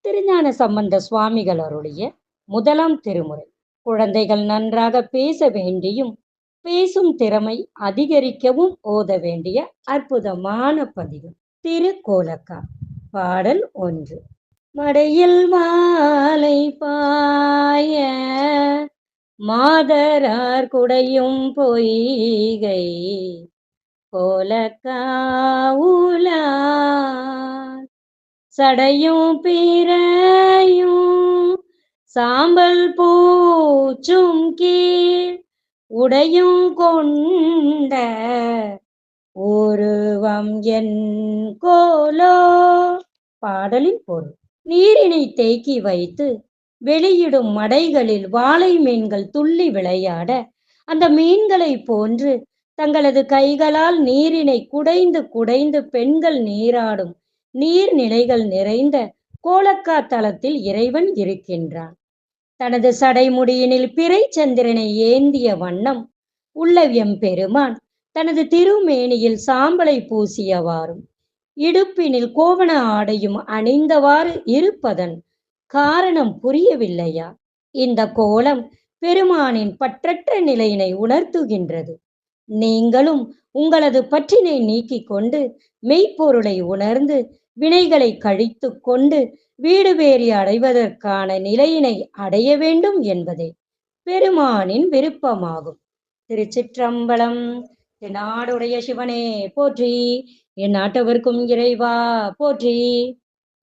திருஞான சம்பந்த சுவாமிகள் அருளிய முதலாம் திருமுறை. குழந்தைகள் நன்றாக பேச வேண்டியும் பேசும் திறமை அதிகரிக்கவும் ஓத வேண்டிய அற்புதமான பதிகம் திருக்கோலக்கா பாடல் ஒன்று. மடையில் மாலை பாய மாதரார் குடையும் பொய்கை. கோலக்காவும் சடையும் பிறையும் சாம்பல் பூச்சும் கீழ் உடையும் கொண்ட உருவம் என் கோலோ. பாடலின் பொருள். நீரினை தேக்கி வைத்து வெளியிடும் மடைகளில் வாழை மீன்கள் துள்ளி விளையாட அந்த மீன்களை போன்று தங்களது கைகளால் நீரினை குடைந்து குடைந்து பெண்கள் நீராடும் நீர்நிலைகள் நிறைந்த கோலக்கா தலத்தில் இறைவன் இருக்கின்றான். தனது சடைமுடியினில் பிறை சந்திரனை ஏந்திய வண்ணம் உள்ள எம்பெருமான் தனது திருமேனியில் சாம்பலை பூசியவாறும் இடுப்பினில் கோவண ஆடையும் அணிந்தவாறு இருப்பதன் காரணம் புரியவில்லையா? இந்த கோலம் பெருமானின் பற்றற்ற நிலையினை உணர்த்துகின்றது. நீங்களும் உங்களது பற்றினை நீக்கிக் கொண்டு மெய்ப்பொருளை உணர்ந்து வினைகளை கழித்து கொண்டு வீடு வேறி அடைவதற்கான நிலையினை அடைய வேண்டும் என்பதே பெருமானின் விருப்பமாகும். திருச்சிற்றம்பலம் நாடுடைய சிவனே போற்றி என் நாட்டவர்க்கும் இறைவா போற்றி.